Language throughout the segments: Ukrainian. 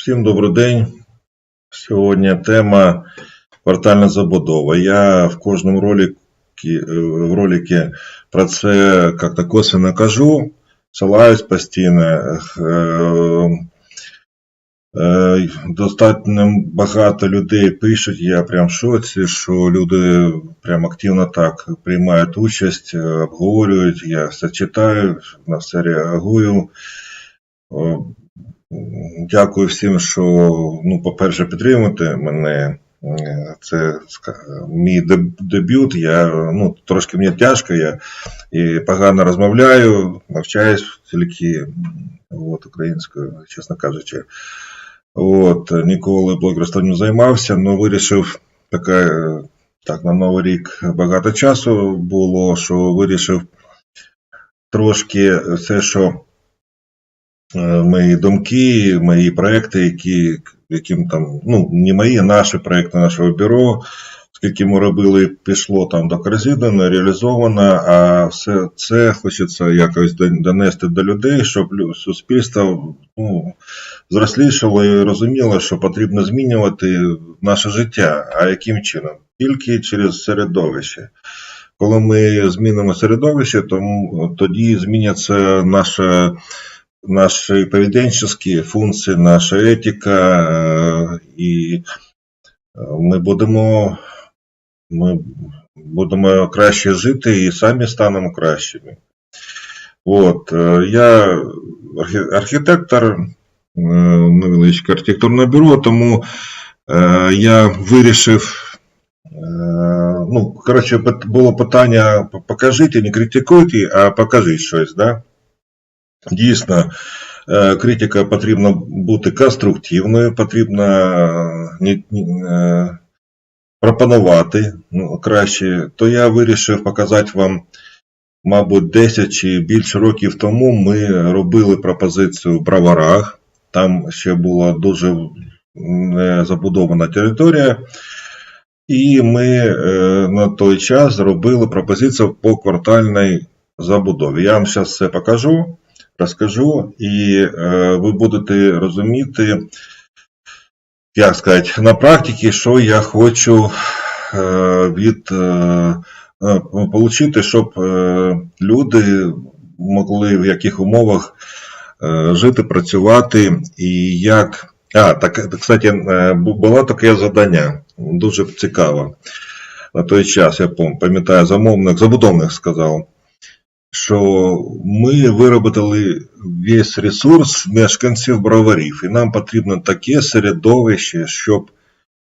Всім добрий день. Сьогодні тема квартальна забудова. Я в кожному роликі, е, в роликі про це як-то косвенно кажу, ссилаюсь постійно. Е, е, Достатньо багато людей пишуть, я прям в шоці, що люди прям активно так приймають участь, обговорюють, я все читаю, на все реагую. Дякую всім, що, ну, по-перше, підтримуєте мене. Це мій дебют. Я, ну, трошки мені тяжко, я і погано розмовляю, навчаюсь тільки от, українською, чесно кажучи. От, ніколи блогерством не займався, але вирішив таке, так, на Новий рік багато часу було, що вирішив трошки все, що мої думки, мої проекти, які, яким там, ну, не мої, а наші проекти нашого бюро, скільки ми робили, пішло там до корзини, реалізовано, а все це хочеться якось донести до людей, щоб суспільство ну, зрослішало і розуміло, що потрібно змінювати наше життя. А яким чином? Тільки через середовище. Коли ми змінимо середовище, тому тоді зміняться наша наші поведенческие функції, наша етика, і е, ми будемо, ми будемо краще жити і самі станемо кращими. От, е, я архітектор, невеличке архітектурне бюро, тому я вирішив. Ну, коротше, було питання: покажіть, не критикуйте, а покажіть щось, да? Дійсно, е, критика потрібна бути конструктивною, потрібно е, е, пропонувати ну, краще. То я вирішив показати вам, мабуть, 10 чи більше років тому ми робили пропозицію в Браварах. Там ще була дуже забудована територія. І ми на той час зробили пропозицію по квартальній забудові. Я вам зараз все покажу розкажу, і е, ви будете розуміти, як сказати, на практиці, що я хочу е, від е, е, получити, щоб е, люди могли в яких умовах е, жити, працювати і як. А, так, кстати, е, було таке завдання, дуже цікаво. На той час, я пам- пам'ятаю, замовник, забудовник сказав, що ми виробили весь ресурс мешканців броварів, і нам потрібно таке середовище, щоб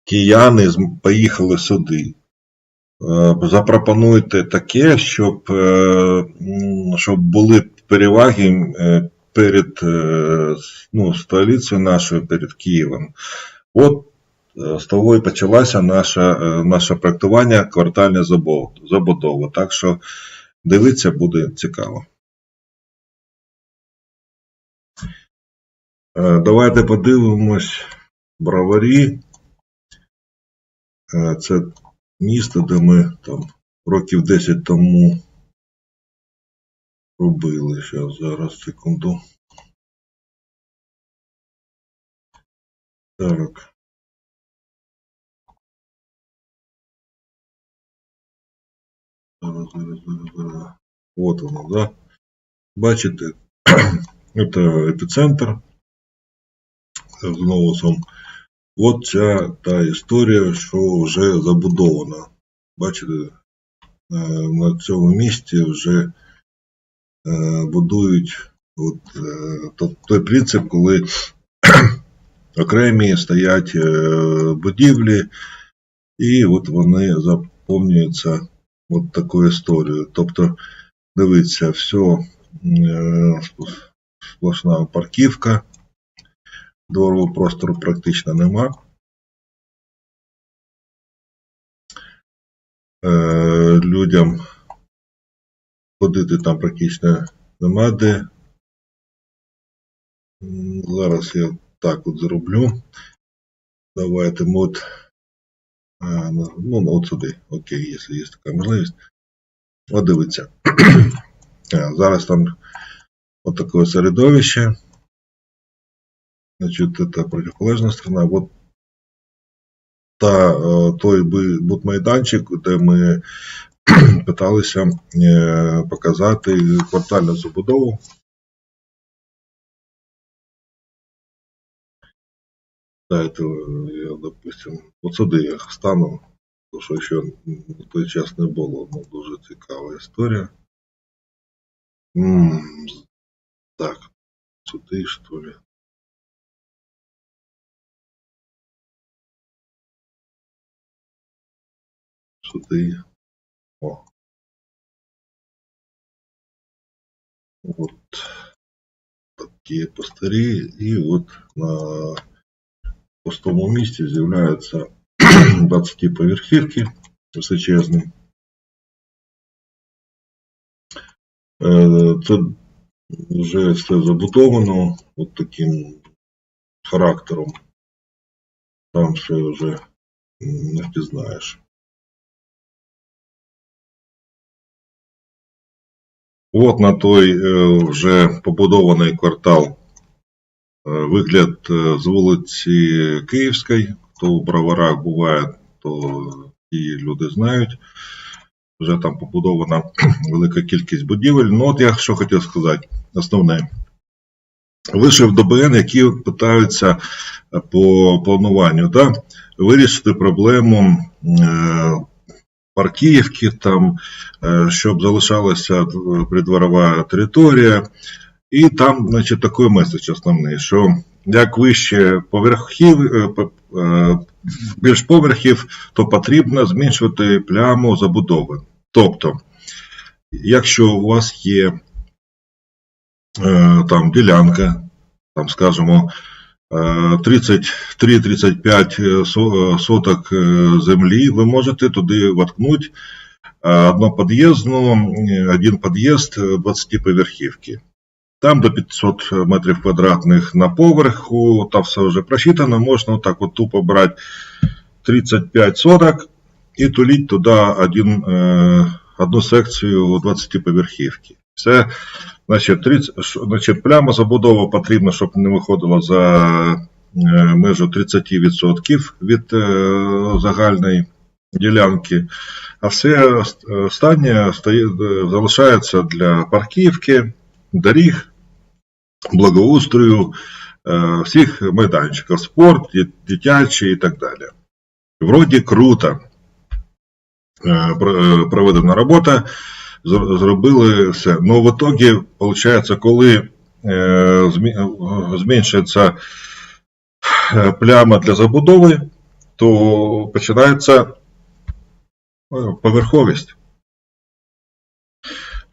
кияни поїхали сюди. Е, Запропонуйте таке, щоб, е, щоб були переваги е, перед ну, столицею нашою, перед Києвом. От з того і почалося наше, наше проектування квартальної забу- забудови. Так що Дивитися буде цікаво. Е, Давайте подивимось броварі. Е, Це місто, де ми там років 10 тому робили. Зараз, зараз, секунду. Так. От воно, да? Бачите, це епіцентр з новосом. От ця та історія, що вже забудована. Бачите, е, на цьому місці вже е, будують от, е, той принцип, коли окремі стоять будівлі, і от вони заповнюються от такою історією. Тобто, дивіться, все сплошна парківка, дворового простору практично нема. Е, людям ходити там практично нема де. Зараз я так от зроблю. Давайте ми от, а, ну, ну, от сюди, окей, якщо є така можливість. От дивіться. Зараз там от таке середовище. Значит, это противоположная сторона. Вот та, е, той будмайданчик, де ми питалися е, показати квартальну забудову. Дайте, е, я, допустим, от сюди я стану, тому що ще в той час не було. Ну, дуже цікава історія. М, Так, сюди, що ли. Сюди. О. От такі пустирі, і от на пустому місці з'являються 20 поверхівки височезні. Е, Це вже все забудовано от таким характером. Там все вже не впізнаєш. От на той е, вже побудований квартал вигляд е, з вулиці Київської. Хто в Броварах буває, то ті люди знають. Вже там побудована велика кількість будівель. Ну, от я що хотів сказати, основне. Вишив ДБН, які питаються по плануванню, да, вирішити проблему е, парківки, там, е, щоб залишалася придворова територія. І там, значить, такий меседж основний, що як вище поверхів, е, е, більш поверхів, то потрібно зменшувати пляму забудови. Тобто, якщо у вас є е, там ділянка, там, скажімо, е, 33-35 соток землі, ви можете туди воткнути однопод'їзну, е, один під'їзд 20 поверхівки. Там до 500 метрів квадратних на поверху, там все вже просчитано, можна отак от тупо брати 35 соток і туліть туди один, е, одну секцію 20 поверхівки. Це, значить, 30, значить, прямо забудова потрібна, щоб не виходило за е, межу 30% від е, загальної ділянки. А все останнє залишається для парківки, доріг, благоустрою, е, всіх майданчиків, спорт, дитячий і так далі. Вроді круто е, е, проведена робота, зробили все. Ну, в итоге, виходить, коли зменшується пляма для забудови, то починається поверховість.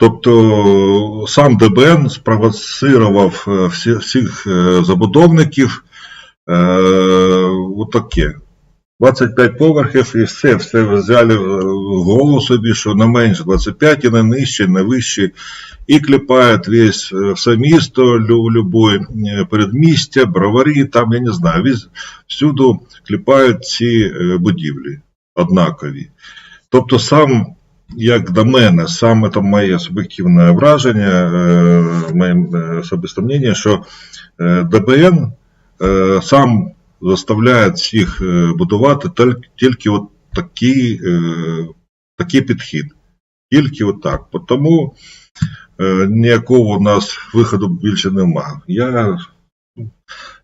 Тобто сам ДБН спровоцирував е, всі, всіх е, забудовників е, отаке. 25 поверхів і все, все взяли в голову собі, що не менше 25 і не нижче, не вище. І клепають весь все місто, лю- любое передмістя, бровари, там, я не знаю, віз, всюди клепають ці будівлі однакові. Тобто сам, як до мене, саме там моє суб'єктивне враження, е, моє е, особисте мнення, що е, ДБН сам заставляє всіх будувати тільки, от такий, такий підхід. Тільки отак. Тому ніякого у нас виходу більше немає. Я,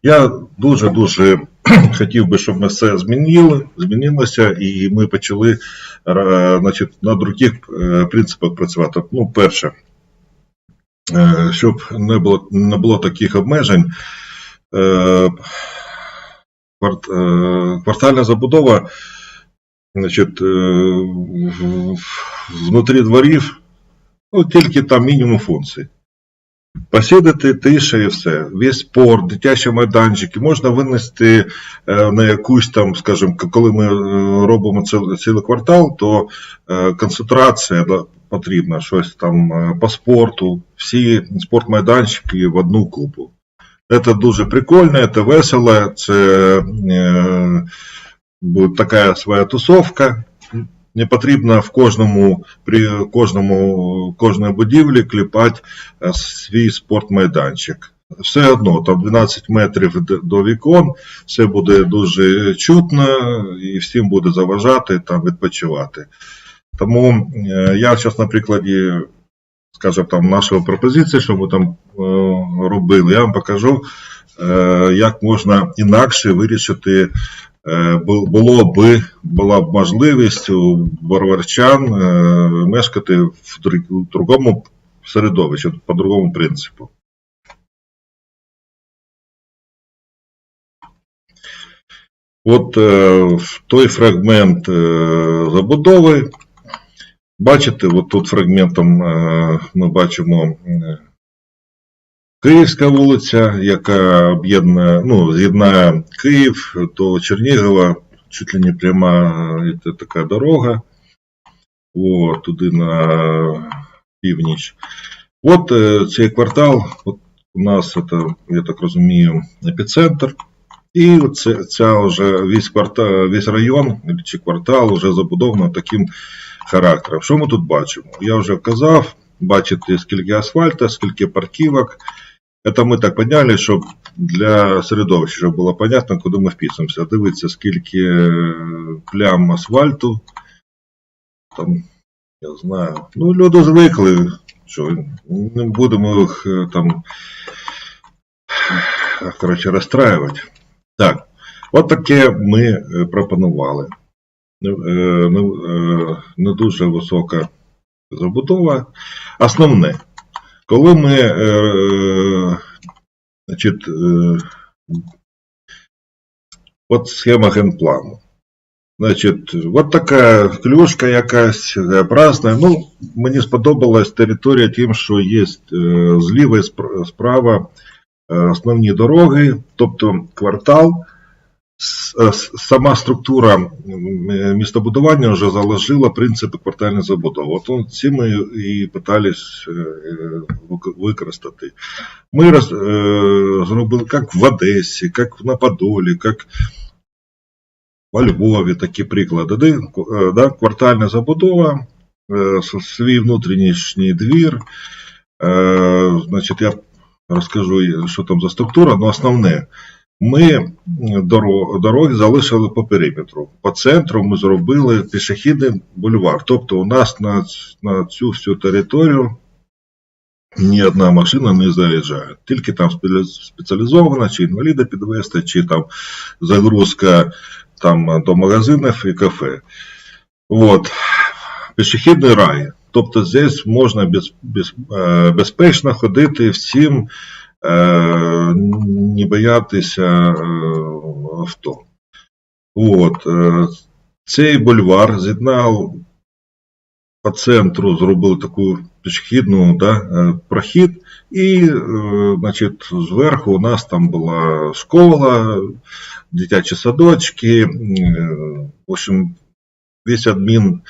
я дуже-дуже хотів би, щоб ми все змінили, змінилося, і ми почали е, значить, на других е, принципах працювати. Ну, перше, е, щоб не було, не було таких обмежень. Кварт, квартальна забудова, значить, внутрі дворів, ну, тільки там мінімум функцій. Посідати тиша і все. Весь спорт, дитячі майданчики можна винести е, на якусь там, скажімо, коли ми е, робимо цілий, квартал, то е, концентрація потрібна, щось там по спорту, всі спортмайданчики в одну купу. Це дуже прикольно, це весело, це буде така своя тусовка. Не потрібно в кожному, при кожному, кожній будівлі кліпати е, свій спортмайданчик. все одно там 12 метрів до вікон, все буде дуже чутно і всім буде заважати там відпочивати. Тому е, я зараз на прикладі, скажімо, там нашої пропозиції, що ми там е, робили, я вам покажу, як можна інакше вирішити. Е, бу- Було би була б можливість у борварчан е, мешкати в другому середовищі, по другому принципу. От е, той фрагмент забудови. Бачите, от тут фрагментом ми бачимо Київська вулиця, яка об'єднує, ну, з'єднає Київ до Чернігова, чуть ли не пряма е, це така дорога. О, туди на північ. От е, цей квартал, от у нас це, я так розумію, епіцентр. І це, ця вже весь квартал, весь район чи квартал вже забудовано таким характером. Що ми тут бачимо? Я вже вказав, бачите, скільки асфальту, скільки парківок. Це ми так підняли, щоб для середовища щоб було понятно, куди ми вписуємося. Дивіться, скільки е, плям асфальту. Там, я знаю. Ну, люди звикли, що не будемо їх е, там коротше, розстраювати. Так, от таке ми е, пропонували. Не, е, не, е, не дуже висока забудова. Основне, коли ми е, значить, е, от схема генплану. Значить, от така клюшка якась праздна. Ну, мені сподобалась територія тим, що є е, зліва і спр- справа е, основні дороги, тобто квартал. Сама структура містобудування вже заложила принципи квартальної забудови. От ці ми і питались е, вик- використати. Ми роз, е, зробили як в Одесі, як на Подолі, як во Львові такі приклади. Де, да, квартальна забудова, е, свій внутрішній двір. Значить, я розкажу, що там за структура, але основне. Ми доро- дороги залишили по периметру. По центру ми зробили пішохідний бульвар. Тобто у нас на, на цю всю територію ні одна машина не заїжджає. Тільки там спеціалізована, чи інваліда підвести, чи там загрузка там, до магазинів і кафе. Вот. Пішохідний рай. Тобто здесь можна без, без, е, безпечно ходити всім, не боятися е, авто. От. е, Цей бульвар з'єднав по центру, зробили таку пішохідну да, е, прохід, і е, значить, зверху у нас там була школа, дитячі садочки, е, в общем, весь адмін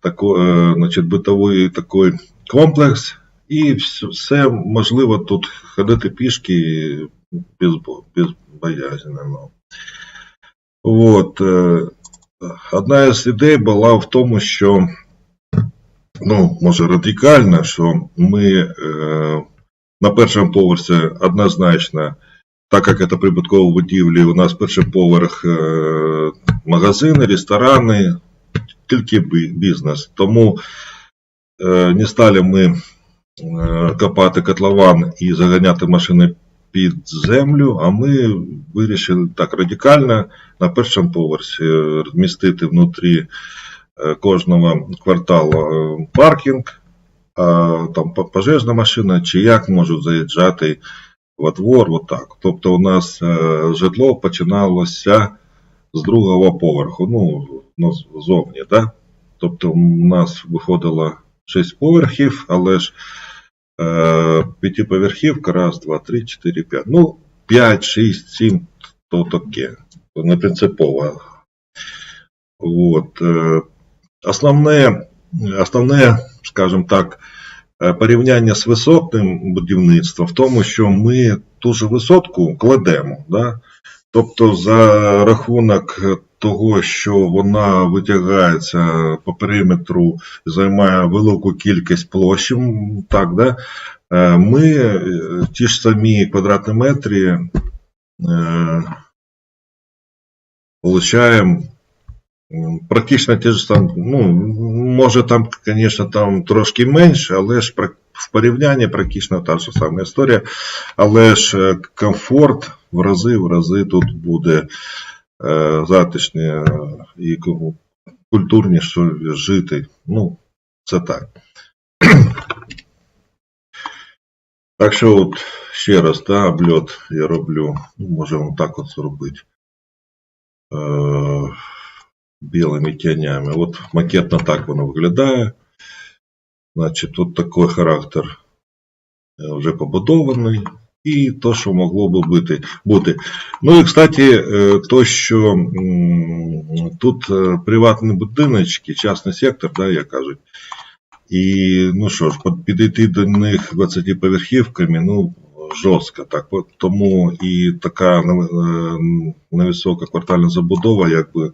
тако, е, значить, битовий такий комплекс, і все, можливо тут ходити пішки без, без боязного. От, е, одна з ідей була в тому, що, ну, може радикально, що ми е, на першому поверсі однозначно, так як це прибуткові будівлі, у нас перший поверх е, магазини, ресторани, тільки бізнес. Тому е, не стали ми копати котлован і заганяти машини під землю, а ми вирішили так радикально на першому поверсі розмістити внутрі е, кожного кварталу е, паркінг, а там пожежна машина, чи як можуть заїжджати во двор, отак. Тобто у нас е, житло починалося з другого поверху, ну зовні, да? Тобто у нас виходило 6 поверхів, але ж е, п'ятиповерхівка, раз, два, три, чотири, п'ять. Ну, 5, 6, 7, то таке. То не принципово. От, е, основне, основне, скажімо так, е, порівняння з висотним будівництвом в тому, що ми ту ж висотку кладемо. Да? Тобто за рахунок того, що вона витягається по периметру, займає велику кількість площі, так, да? Е, Ми е, ті ж самі квадратні метри е, практично ті ж там, ну, може там, звісно, там трошки менше, але ж в порівнянні практично та ж сама історія. Але ж е, комфорт в рази, в рази тут буде е, затишні і ку- культурніше жити. Ну, це так. Так що от ще раз, да, обльот я роблю. Ну, можемо так от зробити. Е, білими тінями. От макетно так воно виглядає. Значить, тут такий характер е, вже побудований. І то, що могло би бути. Ну і, кстати, е, то, що тут е, приватні будиночки, частний сектор, да, як кажуть. І, ну що ж, підійти до них 20 поверхівками, ну, жорстко так. Тому і така е, невисока квартальна забудова, якби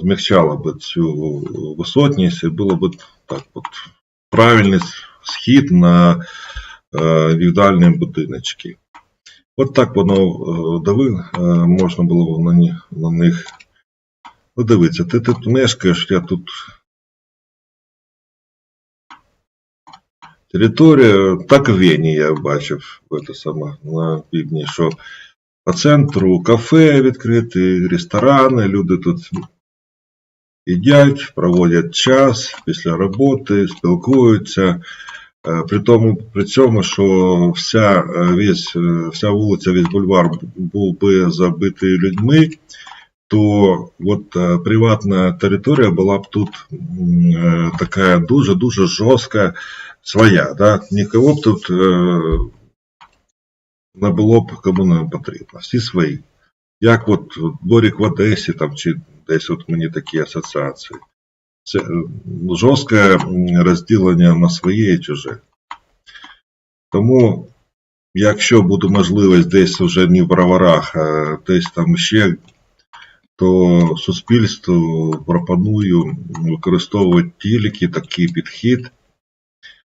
змягчала би цю висотність, і було б так от правильний схід на індивідуальні будиночки. От так воно е, дави, е, можна було на, них. Ну, дивіться, ти тут мешкаєш, я тут. Територія, так в Вені я бачив це саме на півдні, що по центру кафе відкриті, ресторани, люди тут їдять, проводять час після роботи, спілкуються. Е, При тому, при цьому, що вся, е, весь, е, вся вулиця, весь бульвар був би забитий людьми, то от приватна територія була б тут така дуже-дуже жорстка, своя. Да? Нікого б тут не було б кому не потрібно. Всі свої. Як от дворік в Одесі там, чи десь от мені такі асоціації. Це жорстке розділення на своє і чуже. Тому, якщо буде можливість десь вже не в броварах, а десь там ще, то суспільству пропоную використовувати тільки такий підхід.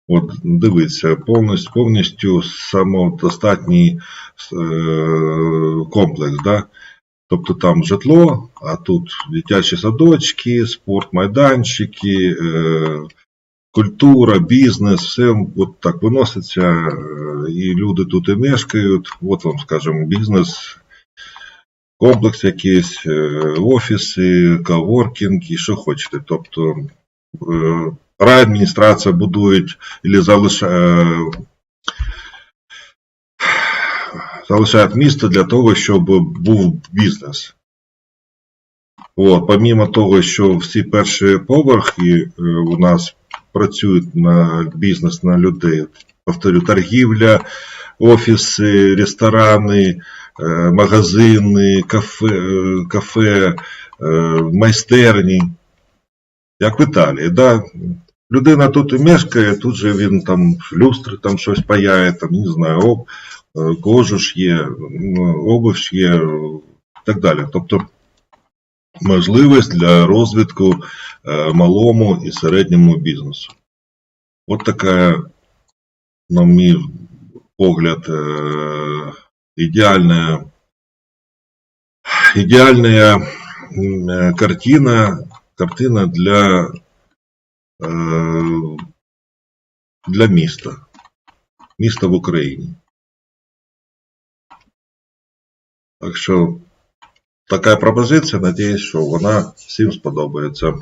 От дивіться, повністю, повністю самодостатній е, комплекс. Да? Тобто там житло, а тут дитячі садочки, спортмайданчики, е, культура, бізнес, все от так виноситься, е, і люди тут і мешкають. От вам, скажімо, бізнес, комплекс якийсь, е, офіси, коворкінг і що хочете. Тобто райадміністрація будують і залишає, залишають місто для того, щоб був бізнес. От, помімо того, що всі перші поверхи е, у нас працюють на бізнес на людей. Повторю, торгівля, офіси, ресторани, е, магазини, кафе, е, кафе майстерні. Як в Італії, да? Людина тут і мешкає, тут же він там люстри там щось паяє, там, не знаю, е, кожу ж є, обув ж є, так далі. Тобто можливість для розвитку е, малому і середньому бізнесу. От така, на мій погляд, е, ідеальна, ідеальна картина, картина для, для міста. Міста в Україні. Так що така пропозиція, надіюсь, що вона всім сподобається.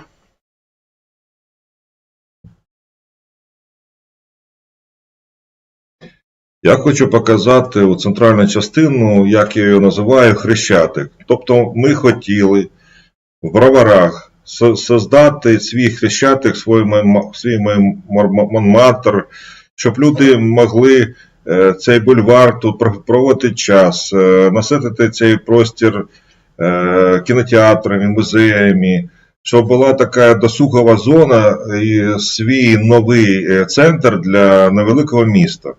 Я хочу показати у центральну частину, як я її називаю, хрещатик. Тобто ми хотіли в броварах создати свій хрещатик, свій, мем- щоб люди могли е, цей бульвар тут проводити час, е, наситити цей простір е, кінотеатрами, музеями, щоб була така досугова зона і свій новий е, центр для невеликого міста.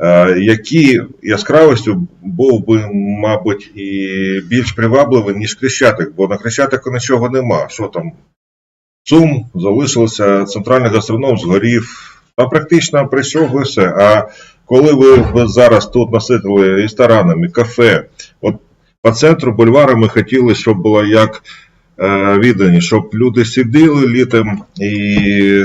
Е, Які яскравістю був би, мабуть, і більш привабливий, ніж Хрещатик, бо на Хрещатику нічого нема. Що там? Цум залишилося, центральний гастроном згорів, Та практично прийшов і все. А коли ви, зараз тут наситили ресторанами, кафе, от по центру бульвару ми хотіли, щоб було як е, віддані, щоб люди сиділи літом і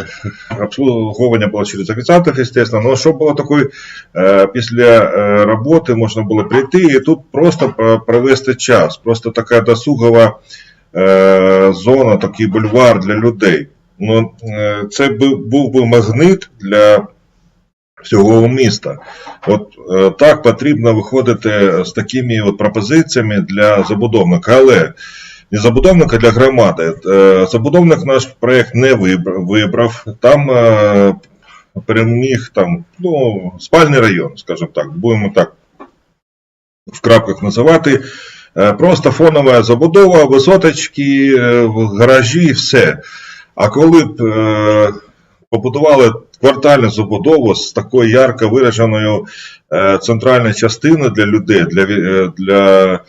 обслуговування було через офіціантів, звісно, але щоб було такий, е, після е, роботи можна було прийти і тут просто провести час, просто така досугова е, зона, такий бульвар для людей. Ну, е, це був би магнит для всього міста. От е, так потрібно виходити з такими от пропозиціями для забудовника, але не забудовника для громади. Е, Забудовник наш проєкт не вибрав, там е, переміг там, ну, спальний район, скажімо так, будемо так в крапках називати. Просто фонова забудова, висоточки, гаражі, все. А коли б побудували квартальну забудову з такою ярко вираженою е, центральною частиною для людей, для, е, для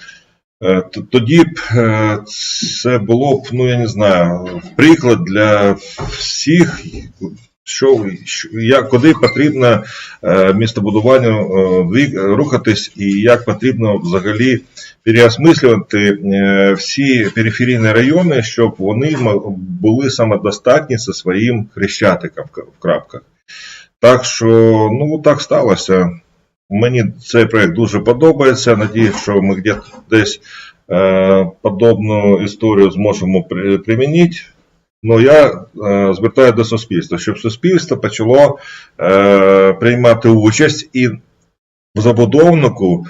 е, тоді б це було б, ну я не знаю, приклад для всіх, що, як, куди потрібно е, містобудуванню е, рухатись і як потрібно взагалі переосмислювати е, всі периферійні райони, щоб вони були самодостатні зі своїм хрещатиком в крапках. Так що, ну так сталося. Мені цей проект дуже подобається. Надіюсь, що ми десь подобну історію зможемо при- примінити. Ну, я е, звертаю до суспільства, щоб суспільство почало е, приймати участь і в забудовнику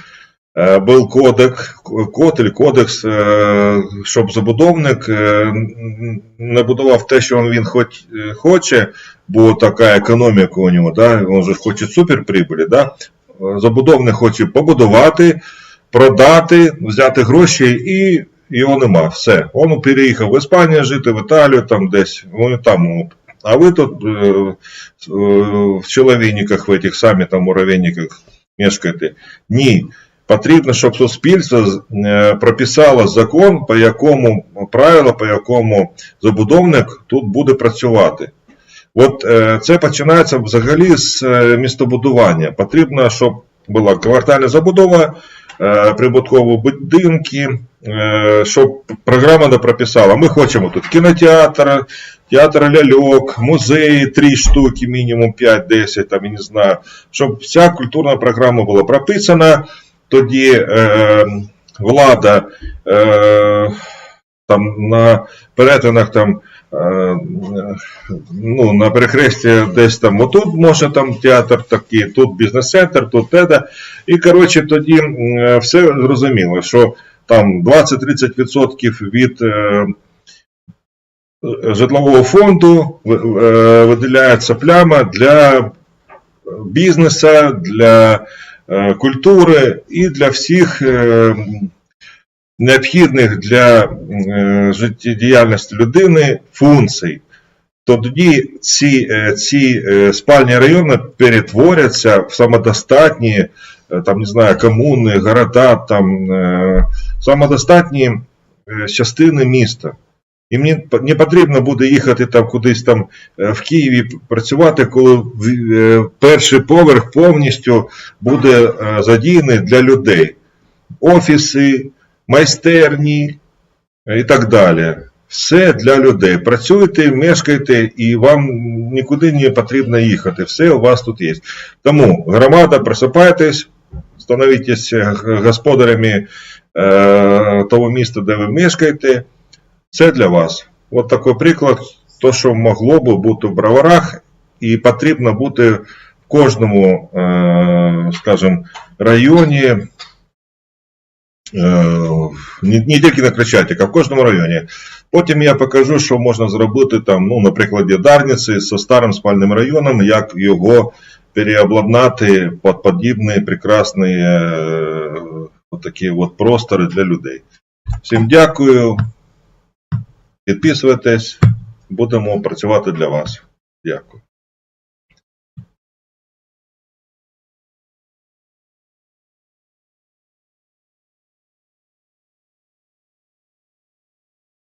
е, був кодекс, код или кодекс, е, щоб забудовник е, не будував те, що він хоч, хоче, бо така економіка у нього, да? він же хоче суперприбулі. Да? Забудовник хоче побудувати, продати, взяти гроші і його нема. Все. Він переїхав в Іспанію жити, в Італію, там десь, вони там. ну, А ви тут е, е, в чоловійниках, в этих самі там муравейниках мешкаєте. Ні. Потрібно, щоб суспільство е, прописало закон, по якому правило, по якому забудовник тут буде працювати. От це починається взагалі з містобудування. Потрібно, щоб була квартальна забудова, прибуткові будинки, щоб програма не прописала. Ми хочемо тут кінотеатр, театр ляльок, музеї, три штуки, мінімум 5-10, там, я не знаю, щоб вся культурна програма була прописана. Тоді е, влада е, там на перетинах там. е, Ну, на перехресті десь там, отут може там театр такий, тут бізнес-центр, тут те. І коротше тоді все зрозуміло, що там 20-30% від е, житлового фонду е, виділяється пляма для бізнесу, для е, культури і для всіх необхідних для життєдіяльності людини функцій. То тоді ці, ці спальні райони перетворяться в самодостатні, там, не знаю, комуни, города, там, е, самодостатні е, частини міста. І мені не потрібно буде їхати там кудись там е, в Києві працювати, коли е, перший поверх повністю буде е, задіяний для людей. Офіси, майстерні е, і так далі. Все для людей. Працюйте, мешкайте, і вам нікуди не потрібно їхати. Все у вас тут є. Тому громада, просипайтесь, становитесь господарями е, того міста, де ви мешкаєте. Це для вас. От такий приклад, то, що могло би бути в броварах, і потрібно бути в кожному, е, скажімо, районі, е, не, тільки на Крещатик, а в кожному районі. Потім я покажу, що можна зробити там, ну, на прикладі Дарниці зі старим спальним районом, як його переобладнати под подібні прекрасні е, от такі от простори для людей. Всім дякую. Підписуйтесь, будемо працювати для вас. Дякую.